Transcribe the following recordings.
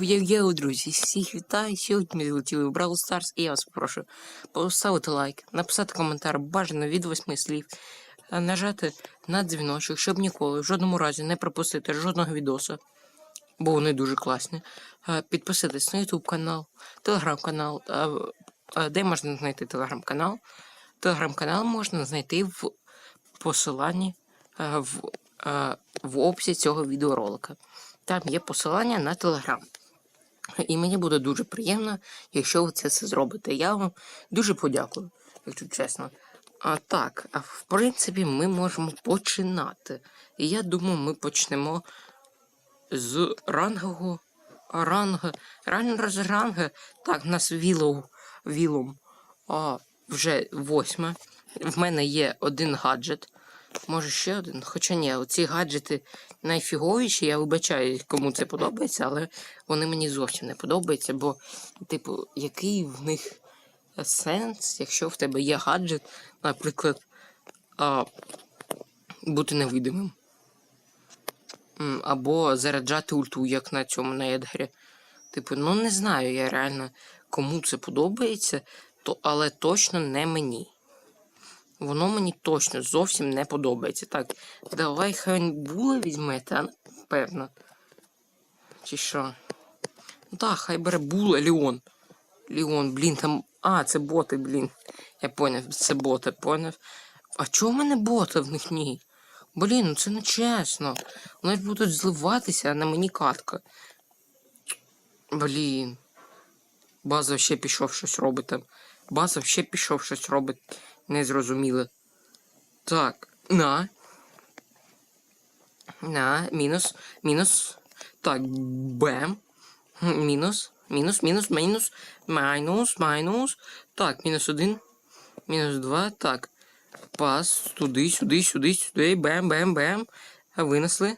Йо-йо, друзі, всіх вітаю. Сьогодні ми залетіли в Brawl Stars і я вас прошу поставити лайк, написати коментар, бажано від восьми слів, нажати на дзвіночок, щоб ніколи, в жодному разі не пропустити жодного відоса, бо вони дуже класні. Підписатись на YouTube канал, телеграм-канал. Де можна знайти телеграм-канал? Телеграм-канал можна знайти в посиланні в, в описі цього відеоролика. Там є посилання на телеграм. І мені буде дуже приємно, якщо ви це все зробите. Я вам дуже подякую, якщо чесно. А так, а в принципі, ми можемо починати. І я думаю, ми почнемо з рангового ранга. Ранга з ранга. Так, нас вілоу, вілом а, вже восьме. В мене є один гаджет. Може ще один. Хоча ні, оці гаджети найфіговіші, я вибачаю, кому це подобається, але вони мені зовсім не подобаються, бо, типу, який в них сенс, якщо в тебе є гаджет, наприклад, а, бути невидимим. Або заряджати ульту, як на цьому на Едгарі. Типу, ну не знаю я реально, кому це подобається, то, але точно не мені. Воно мені точно зовсім не подобається. Так, давай хай була візьмете, а напевно. Чи що? Ну так, хай бере була Леон. Леон, блін, там. А, це боти, блін. Я поняв, це боти, поняв. А чого в мене боти в них ні? Блін, ну це не чесно. Вони ж будуть зливатися, а на мені катка. Блін. База ще пішов щось робить. База ще пішов щось робить. Незрозуміле. Так, на. На, мінус, мінус. Так, бем. Мінус, мінус, мінус, мінус, майнус, майнус. Так, мінус один. Мінус два. Так. Пас. Туди, сюди, сюди, сюди. Бем, бем, бем. Винесли.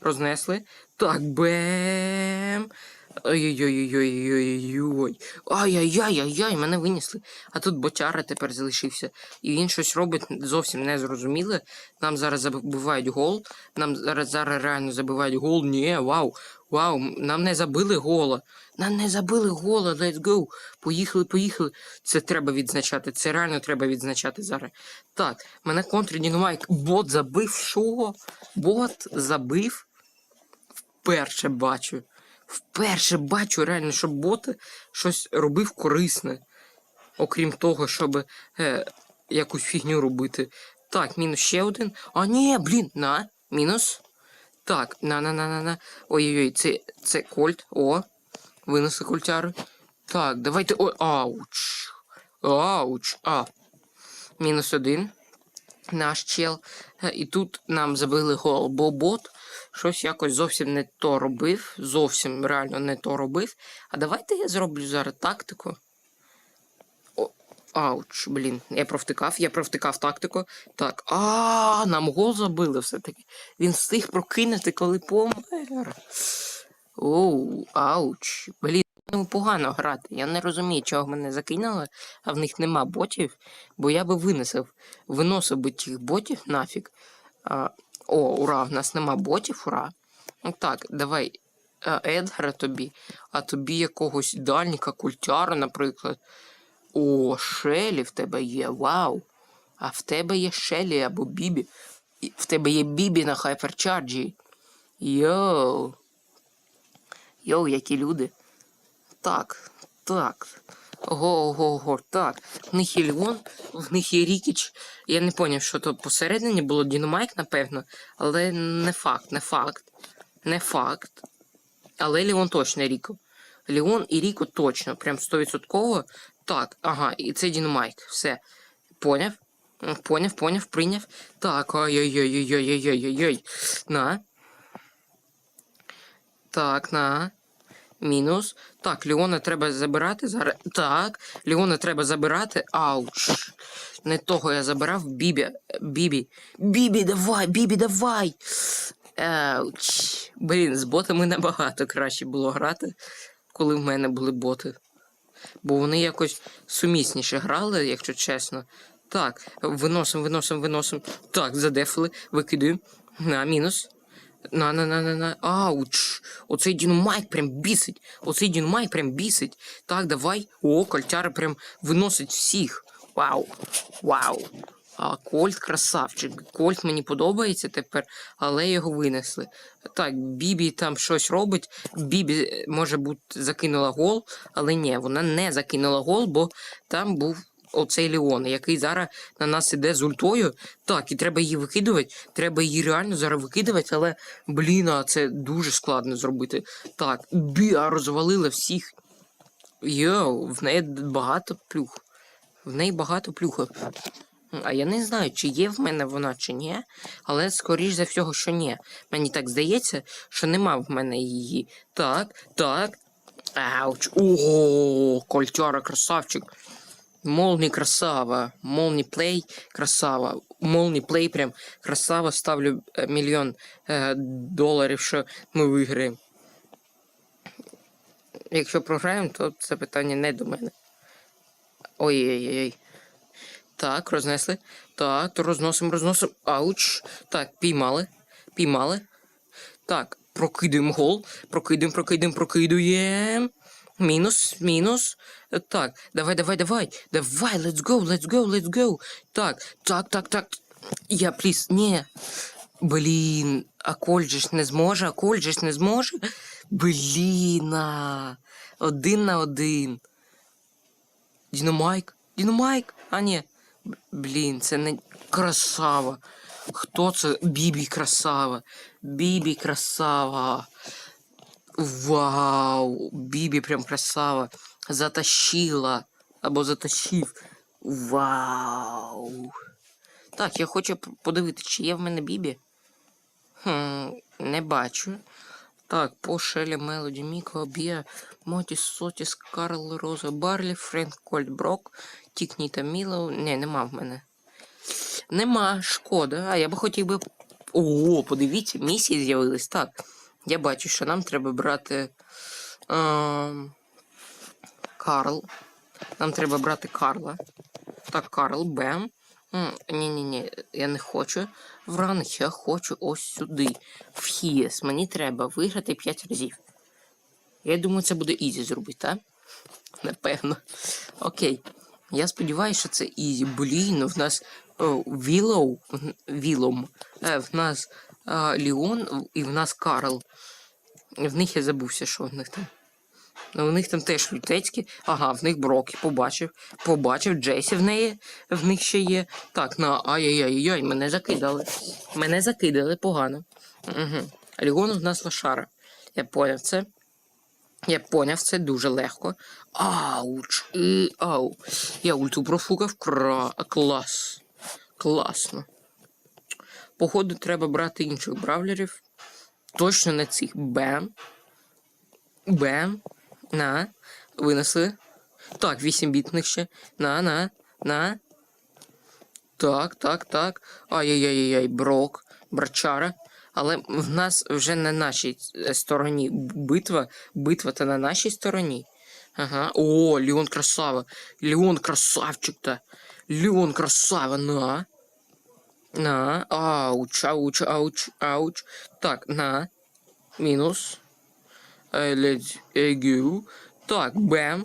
Рознесли. Так, бем. Ой-ой-ой-ой-ой-ой-ой. Ай-яй-яй-яй-яй, мене винесли. А тут бочара тепер залишився. І він щось робить зовсім незрозуміле. Нам зараз забивають гол. Нам зараз зараз реально забивають гол. Ні, вау. Вау, нам не забили гола. Нам не забили гола. Let's go. Поїхали, поїхали. Це треба відзначати. Це реально треба відзначати зараз. Так, мене контрдінамайк. Бот забив. Що? Бот забив. Вперше бачу. Вперше бачу реально, щоб бот щось робив корисне. Окрім того, щоб е, якусь фігню робити. Так, мінус ще один. А ні, блін, на, мінус. Так, на на на на на Ой-ой-ой, це це кольт. О. Винесли кольтяри. Так, давайте. Ой, ауч. Ауч. А. Мінус один. Наш чел. Е, І тут нам забили гол, бо бот щось якось зовсім не то робив. Зовсім реально не то робив. А давайте я зроблю зараз тактику. О, ауч, блін, я провтикав, я провтикав тактику. Так. А, нам гол забили все-таки. Він встиг прокинути, коли помер. Оу, ауч. Блін, ну погано грати. Я не розумію, чого мене закинули, а в них нема ботів, бо я би винесив, виносив би тих ботів нафіг. А, о, ура, в нас нема ботів, ура. Ну так, давай а, Едгара тобі, а тобі якогось дальніка, культяра, наприклад. О, Шелі в тебе є, вау. А в тебе є Шелі або Бібі. В тебе є Бібі на хайперчарджі. Йоу. Йоу, які люди. Так, так. Го-го-го, так. В них є Леон, в них є Рікіч. Я не поняв, що то посередині було Дінамайк, напевно, але не факт, не факт. Не факт. Але Леон точно Ріко. Леон і Ріко точно, прям 100%. Так, ага, і це Дінамайк. Все. Поняв? Поняв, поняв, прийняв. Так, ой-ой-ой-ой-ой-ой-ой-ой. На. Так, на. Мінус. Так, Леона треба забирати зараз. Так, Леона треба забирати. Ауч. Не того я забирав. Бібі. Бібі. Бібі, давай, Бібі, давай. Ауч. Блін, з ботами набагато краще було грати, коли в мене були боти. Бо вони якось сумісніше грали, якщо чесно. Так, виносимо, виносимо, виносимо. Так, задефили, викидаємо. На, мінус. На, на, на, на, на. Ауч. Оцей дінамайк прям бісить. Оцей дінамайк прям бісить. Так, давай. О, кольтяра прям виносить всіх. Вау. Вау. А Кольт красавчик. Кольт мені подобається тепер, але його винесли. Так, Бібі там щось робить. Бібі, е, може бути, закинула гол, але ні, вона не закинула гол, бо там був оцей Леон, який зараз на нас іде з ультою. Так, і треба її викидувати. Треба її реально зараз викидувати, але блін, а це дуже складно зробити. Так, Біа розвалила всіх. Йоу, в неї багато плюх. В неї багато плюха. А я не знаю, чи є в мене вона, чи ні, але скоріш за всього, що ні. Мені так здається, що нема в мене її. Так, так. Ауч. Ого, кольтяра, красавчик. Молні красава. Молні плей красава. Молні плей прям красава. Ставлю е, мільйон е, доларів, що ми виграємо. Якщо програємо, то це питання не до мене. Ой-ой-ой. Так, рознесли. Так, то розносимо, розносимо. Ауч. Так, піймали. Піймали. Так, прокидуємо гол. Прокидуємо, прокидуємо, прокидуємо. Мінус, мінус. Так, давай, давай, давай. Давай, let's go, let's go, let's go. Так, так, так, так. Я, пліс, ні. Блін, а Коль же ж не зможе, а Коль же ж не зможе. Блін. Один на один. Діномайк? Діномайк? А ні. Блін, це не красава. Хто це? Бібі красава. Бібі красава. Вау! Бібі прям красава. Затащила. Або затащив. Вау. Так, я хочу п- подивитися, чи є в мене Бібі. Хм, не бачу. Так, по Шелі, Мелоді, Міко, Біа, Мотіс, Сотіс, Карл, Роза, Барлі, Френк, Кольт, Брок, Тікні та Мілоу. Не, нема в мене. Нема, шкода. А я би хотів би. О, подивіться, місії з'явились. Так. Я бачу, що нам треба брати. Ем, Карл. Нам треба брати Карла. Так, Карл, Бем. Ні-ні-ні, я не хочу в ранг, я хочу ось сюди. В Хієс. Мені треба виграти 5 разів. Я думаю, це буде ізі зробити, так? Напевно. Окей. Я сподіваюся, що це ізі. Блін, в нас о, Вілоу, Вілом. Е, в нас е, Ліон і в нас Карл. В них я забувся, що в них там. Ну, в них там теж лютецькі. Ага, в них Брокі, побачив. Побачив, Джейсі в неї в них ще є. Так, на ай-яй-яй-яй, мене закидали. Мене закидали погано. Угу. Лігон в нас лошара. Я поняв це. Я поняв це дуже легко. Ауч. І ау. Я ульту профукав. Кра... Клас. Класно. Походу, треба брати інших бравлерів. Точно не цих. Бем. Бем. На. Винесли. Так, 8 бітних ще. На, на, на. Так, так, так. Ай-яй-яй-яй, брок, брачара. Але в нас вже на нашій е, стороні битва. Битва та на нашій стороні. Ага. О, Леон красава. Леон красавчик-то. Леон красава, на. На. Ауч, ауч, ауч, ауч. Так, на. Мінус. Е, Let's. Так, бем.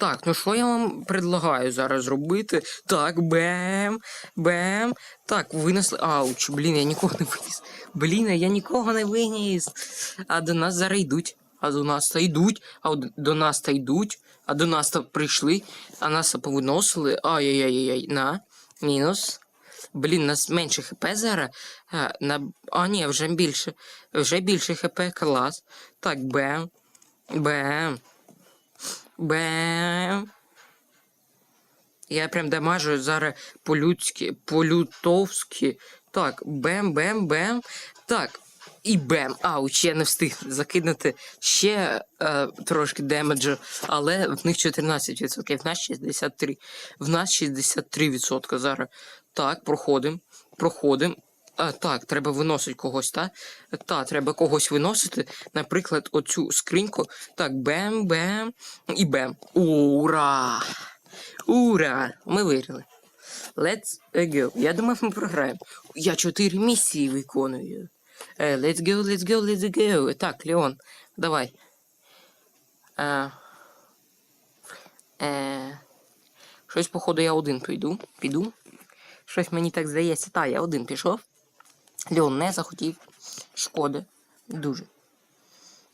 Так, ну що я вам предлагаю зараз зробити? Так, бем, бем. Так, винесли. Ауч, блін, я нікого не виніс. Блін, я нікого не виніс. А до нас зараз йдуть. А до нас та йдуть, а до нас та йдуть, а до нас та прийшли, а нас повиносили. Ай-яй-яй-яй, на. Мінус. Блін, нас менше хп зараз. А, на... а ні, вже більше. Вже більше хп, клас. Так, бем. Бем. Бем. Я прям дамажу зараз по-людськи, по-лютовськи. Так, бем, бем, бем. Так. І бем. Ауч, я не встиг закинути ще е, трошки демеджу, але в них 14%, в нас 63%. В нас 63% зараз. Так, проходимо. Проходимо. А, так, треба виносити когось, так? Так, треба когось виносити. Наприклад, оцю скриньку. Так, бем, бем і бем. Ура! Ура! Ми виграли. Let's go. Я думав, ми програємо. Я чотири місії виконую. Е, let's go, let's go, let's go. Так, Леон, давай. Е, е, щось, походу, я один піду. Піду. Щось мені так здається. Та, я один пішов. Леон не захотів. Шкода. Дуже.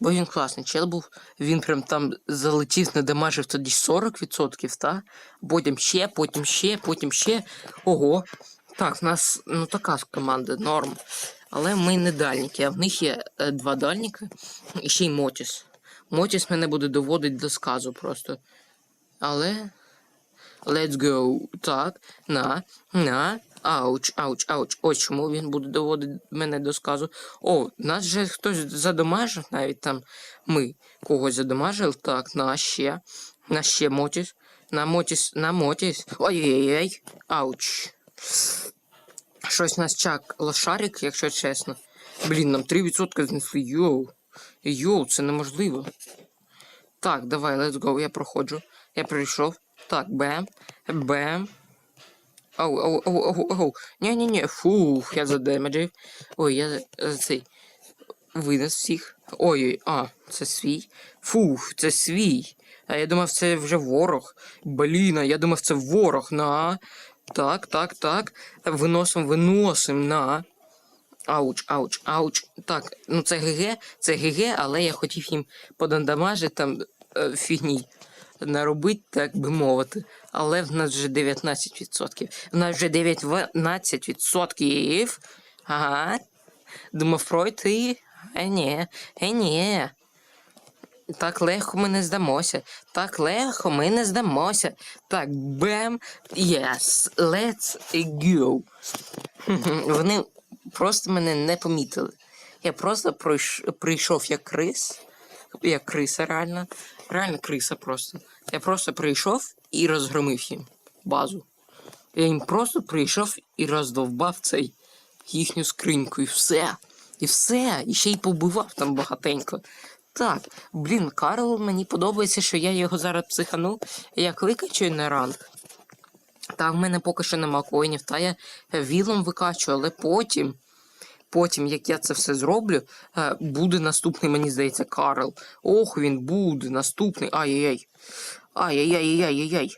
Бо він класний чел був. Він прям там залетів, надамажив тоді 40%, та? Потім ще, потім ще, потім ще. Ого. Так, в нас ну така команда норм. Але ми не дальніки, а в них є е, два дальніка і ще й Мотіс. Мотіс мене буде доводити до сказу просто. Але. Let's go. Так, на, на. Ауч, ауч, ауч. Ось чому він буде доводити мене до сказу. О, нас же хтось задомажив, навіть там ми когось задомажили. Так, на ще. На ще Мотіс. На Мотіс, на Мотіс. Ой-ой-ой. Ауч. Щось нас чак лошарик, якщо чесно. Блін, нам 3% знесли. Йоу. Йоу, це неможливо. Так, давай, let's go. Я проходжу. Я прийшов. Так, бем. Бем. Оу, оу, оу, оу, оу. Ні-ні-ні. Фух, я задемеджив. Ой, я е, цей. Винес всіх. Ой-ой, а, це свій. Фух, це свій. А я думав, це вже ворог. Блін, а я думав, це ворог. На. Так, так, так. Виносим, виносим на. Ауч, ауч, ауч. Так, ну це ГГ, це ГГ, але я хотів їм подандамажити там е, фігні наробити, так би мовити. Але в нас вже 19%. В нас вже 19%. Ага. Думав пройти. Е, ні, е, ні. Так легко ми не здамося. Так легко ми не здамося. Так, бем. Yes, let's go. Вони просто мене не помітили. Я просто прийшов як крис. Як криса, реально. Реально криса просто. Я просто прийшов і розгромив їм базу. Я їм просто прийшов і роздовбав цей їхню скриньку, і все. І все. І ще й побивав там багатенько. Так, блін, Карл, мені подобається, що я його зараз психану. Я кликачу на ранг. Та в мене поки що нема коїнів, та я вілом викачу, але потім, потім, як я це все зроблю, е, буде наступний, мені здається, Карл. Ох, він буде наступний. Ай-яй-яй. Ай-яй-яй-яй-яй-яй.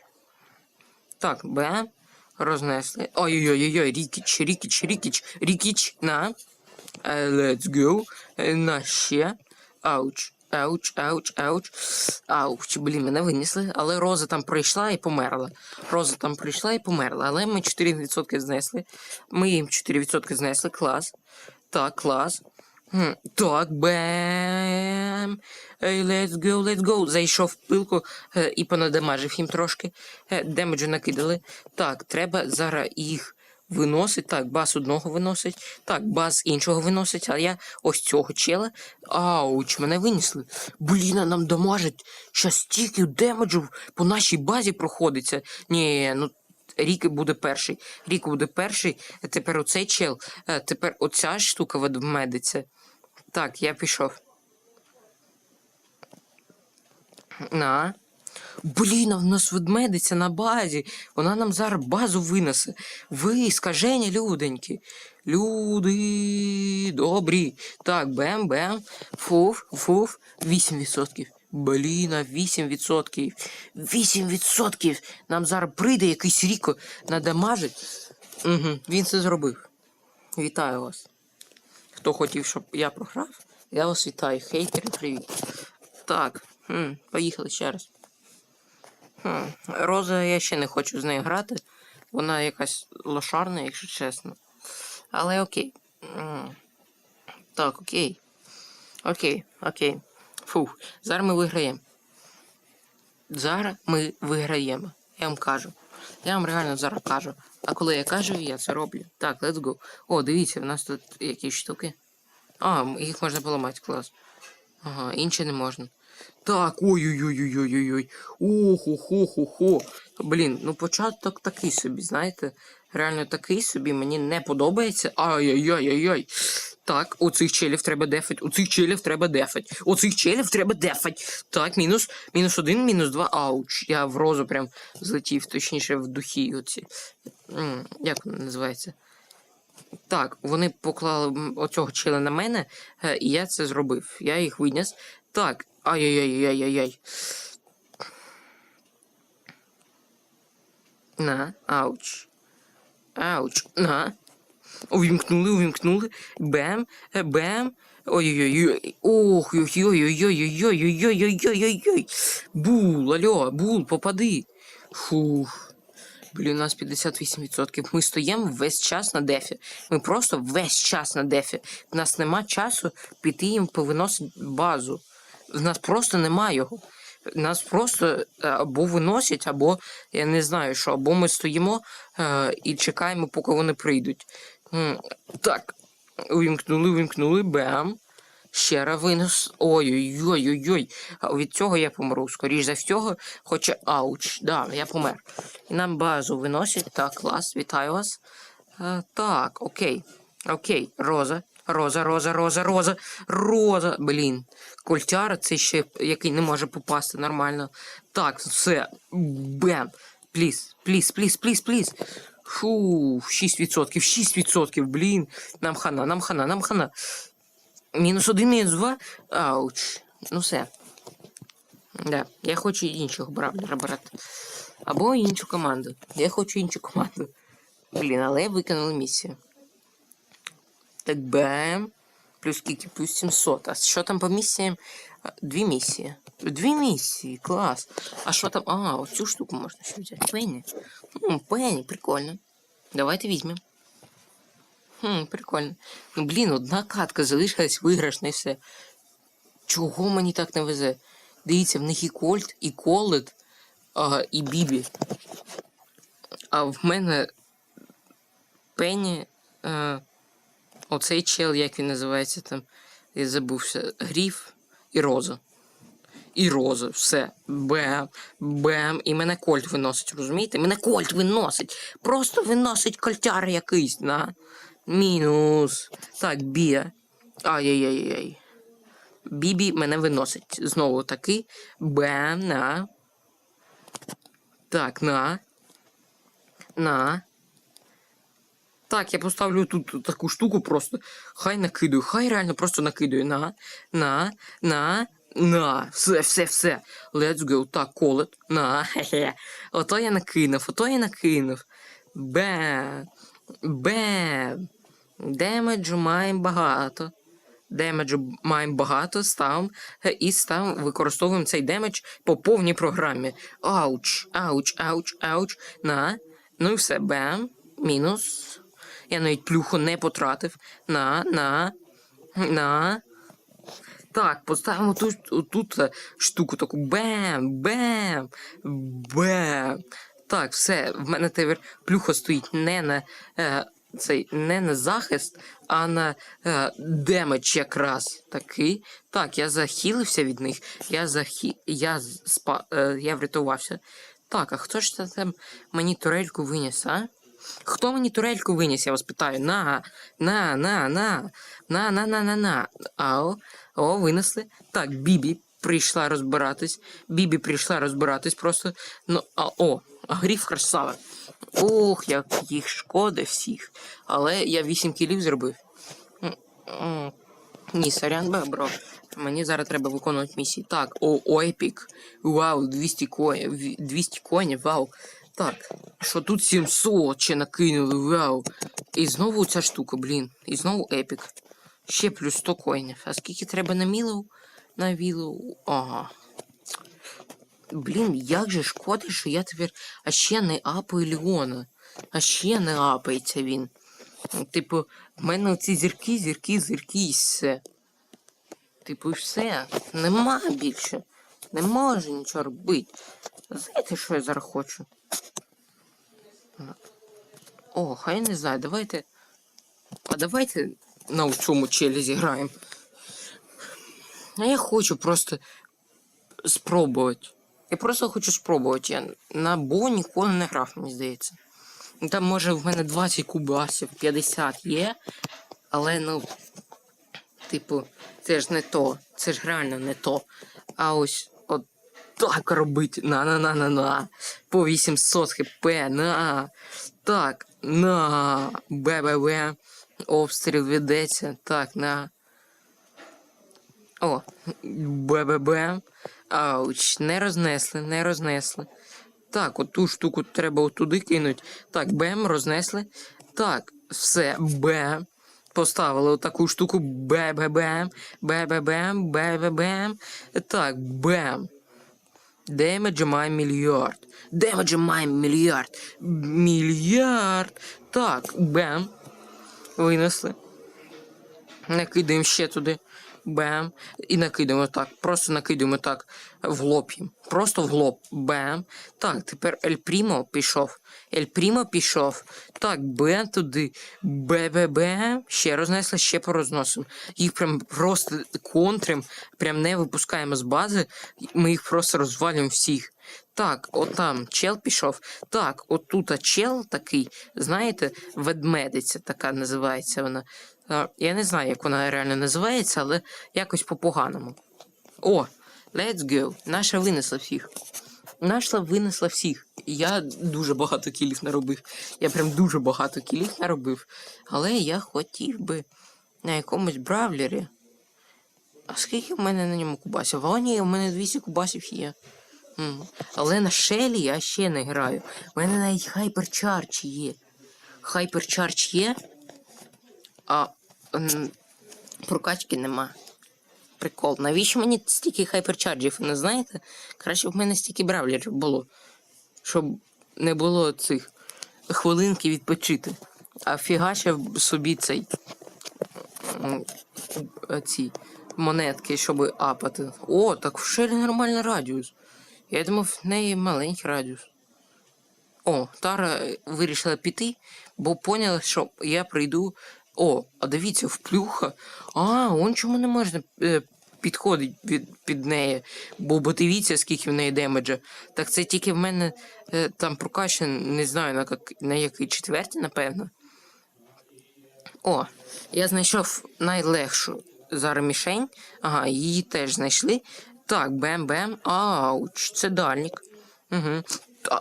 Так, Б. Рознесли. Ай-яй-яй-яй, Рікіч, Рікіч, Рікіч, Рікіч, на. Е, Let's go. Е, На ще. Ауч. Ауч, ауч, ауч. Ауч. Блін, мене винесли. Але Роза там прийшла і померла. Роза там прийшла і померла. Але ми 4% знесли. Ми їм 4% знесли. Клас. Так, клас. Так, бем. Ей, let's go, let's go. Зайшов в пилку е, і понадамажив їм трошки. Е, демеджу накидали. Так, треба зараз їх виносить. Так, бас одного виносить. Так, бас іншого виносить, а я ось цього чела. Ауч, мене винесли. Блін, нам дамажить. Щас стільки демеджу по нашій базі проходиться. Ні, ну. Рік буде перший. Рік буде перший. Тепер оцей чел. е, Тепер оця штука ведмедиться. Так, я пішов. На. Блін, а в нас ведмедиця на базі. Вона нам зараз базу винесе. Ви, скажені, люденьки. Люди добрі. Так, бем-бем. Фуф, фуф. 8%. Блін, а 8%. 8%. Нам зараз прийде якийсь ріко надамажить. Угу, він це зробив. Вітаю вас. Хто хотів, щоб я програв, я вас вітаю. Хейтери, привіт. Так, поїхали ще раз. Хм, Роза, я ще не хочу з нею грати. Вона якась лошарна, якщо чесно. Але окей. Так, окей. Окей, окей. Фух, зараз ми виграємо. Зараз ми виграємо. Я вам кажу. Я вам реально зараз кажу. А коли я кажу, я це роблю. Так, let's go. О, дивіться, в нас тут якісь штуки. А, їх можна поламати, клас. Ага, інші не можна. Так, ой-ой-ой-ой-ой-ой. Охо-хо-хо-хо. Блін, ну початок такий собі, знаєте. Реально такий собі, мені не подобається. Ай-яй-яй-яй-яй. Так, оцих челів треба дефать, оцих челів треба дефать, оцих челів треба дефать. Так, мінус, мінус один, мінус два. Ауч. Я в розу прям злетів, точніше в духі оці. Як воно називається? Так, вони поклали оцього чила на мене, е, і я це зробив. Я їх виніс. Так, ай-яй-яй-яй-яй-яй. На, ауч. Ауч. На. Увімкнули, увімкнули. Бем, бем. Ой-ой-ой. Ох, ой-ой-ой-ой-ой-ой-ой-ой-ой-ой-ой. Бул, алло, бул, попади. Фух. Блін, у нас 58%. Ми стоїмо весь час на дефі. Ми просто весь час на дефі. У нас нема часу піти їм повиносити базу. У нас просто нема його. Нас просто е, або виносять, або я не знаю що, або ми стоїмо е, і чекаємо, поки вони прийдуть. Так, увімкнули, увімкнули, бам. Ще раз винос. Ой-ой-ой-ой-ой. Від цього я помру. Скоріш за всього, хоча ауч. Да, я помер. І нам базу виносять. Так, клас, вітаю вас. Е, так, окей. Окей. Роза. Роза, роза, роза, роза, роза. Блін. Кольтяр, це ще який не може попасти нормально. Так, все. Бем. Пліз, пліз, пліз, пліз, пліз. Фу, 6%, 6%, блін. Нам хана, нам хана, нам хана. Мінус один, мінус два. Ауч. Ну все. Да, я хочу іншого брати. Або іншу команду. Я хочу іншу команду. Блін, але я виконала місію. Так, бем. Плюс скільки? Плюс 700. А що там по місіям? Дві місії. Дві місії, клас. А що там? А, оцю штуку можна ще взяти. Пенні. Хм, Пенні, прикольно. Давайте візьмемо. Хм, прикольно. Ну, блін, одна катка залишилась виграшна і все. Чого мені так не везе? Дивіться, в них і Кольт, і Колет, а, і Бібі. А в мене Пенні. А, оцей чел, як він називається там. Я забувся. Гріф і Роза. І Роза, все. Бем, бем. І мене Кольт виносить, розумієте? Мене Кольт виносить. Просто виносить кольтяр якийсь, на. Мінус. Так, Бія. Ай-яй-яй-яй. Бібі мене виносить. Знову таки. Бем, на. Так, на. На. Так, я поставлю тут таку штуку просто. Хай накидаю, хай реально просто накидаю. На, на, на, на. Все, все, все. Let's go. Так, колет. На. Хе-хе. Ото я накинув, ото я накинув. Бем. Бем. Демеджу маємо багато. Демеджу маємо багато, ставимо е, і ставимо, використовуємо цей демедж по повній програмі. Ауч, ауч, ауч, ауч. На. Ну і все, бем. Мінус. Я навіть плюху не потратив. На, на, на. Так, поставимо тут, тут е, штуку таку. Бем, бем, бем. Так, все, в мене тепер плюха стоїть не на е, цей, не на захист, а на е, демедж якраз такий. Так, я захилився від них. Я захі... я, спа... е, я врятувався. Так, а хто ж це там мені турельку виніс, а? Хто мені турельку виніс, я вас питаю. На, на, на, на, на, на, на, на, на. Ао, о, винесли. Так, Бібі прийшла розбиратись. Бібі прийшла розбиратись просто. Ну, а, о, гріф красава. Ох, як їх шкода всіх. Але я 8 кілів зробив. Ні, сорян, бро. Мені зараз треба виконувати місії. Так, о, о, епік. Вау, 200 коїнів. 200 коїнів, вау. Так, що тут 700 ще накинули, вау. І знову ця штука, блін. І знову епік. Ще плюс 100 коїнів. А скільки треба на мілоу? На вілоу. Ага. Блін, як же шкода, що я тепер. А ще не апаю Леона. А ще не апається він. Типу, в мене оці зірки, зірки, зірки і все. Типу, і все. Нема більше. Не може нічого робити. Знаєте, що я зараз хочу? О, хай не знаю, давайте. А давайте на цьому челі зіграємо. А я хочу просто спробувати. Я просто хочу спробувати. Я на Бо ніколи не грав, мені здається. Ну, Там може в мене 20 кубасів, 50 є. Але ну. Типу, це ж не то. Це ж реально не то. А ось от так робити. На-на-на-на-на. По 800 хп. На. Так. На БББ. Обстріл ведеться. Так, на. О, БББ. Ауч, не рознесли, не рознесли. Так, от ту штуку треба отуди кинуть. Так, бем, рознесли. Так, все, бем. Поставили отаку штуку бе-бе-бем, бе-бе-бем, бе-бе-бем. Так, бем. Демеджа має мільярд. Демеджа має мільярд. Мільярд. Так, бем. Винесли. Накидаємо ще туди. Бем. І накидаємо так. Просто накидаємо так в лоб їм. Просто в лоб. Бем. Так, тепер Ель Прімо пішов. Ель Прімо пішов. Так, Бем туди. Бе-бе-бем. Ще рознесли, ще порозносимо. Їх прям просто контрим. Прям не випускаємо з бази. Ми їх просто розвалюємо всіх. Так, от там чел пішов. Так, от тут чел такий, знаєте, ведмедиця така називається вона. Я не знаю, як вона реально називається, але якось по-поганому. О, let's go. Наша винесла всіх. Наша винесла всіх. Я дуже багато кілів наробив. Я прям дуже багато кілів наробив. Але я хотів би на якомусь бравлері. А скільки в мене на ньому кубасів? А ні, у мене 200 кубасів є. Але на Шелі я ще не граю. У мене навіть хайперчарч є. Хайперчарч є, а прокачки нема. Прикол. Навіщо мені стільки хайперчарджів, не знаєте? Краще б в мене стільки бравлерів було. Щоб не було цих хвилинки відпочити. А фігачив собі цей. Ці монетки, щоб апати. О, так в Шелі нормальний радіус. Я думав, в неї маленький радіус. О, Тара вирішила піти, бо поняла, що я прийду. О, а дивіться, вплюха. А, он чому не можна е, підходить під, під неї. Бо, бо дивіться, скільки в неї демеджа. Так це тільки в мене е, там прокачан, не знаю, на, як, на який четвертій, напевно. О, я знайшов найлегшу зараз мішень. Ага, її теж знайшли. Так, бем-бем. Ауч, це дальник. Угу.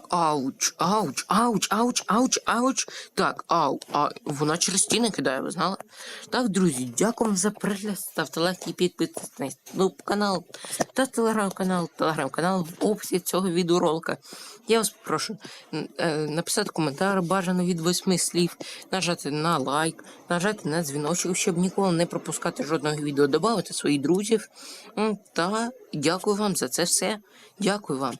Ауч, ауч, ауч, ауч, ауч, ауч. Так, ау, а вона через стіни кидає, ви знали? Так, друзі, дякую вам за перегляд. Ставте лайк і підписуйтесь на YouTube канал та телеграм-канал, телеграм-канал в описі цього відеоролика. Я вас прошу е, написати коментар бажано від восьми слів, нажати на лайк, нажати на дзвіночок, щоб ніколи не пропускати жодного відео, додати своїх друзів. Та дякую вам за це все. Дякую вам.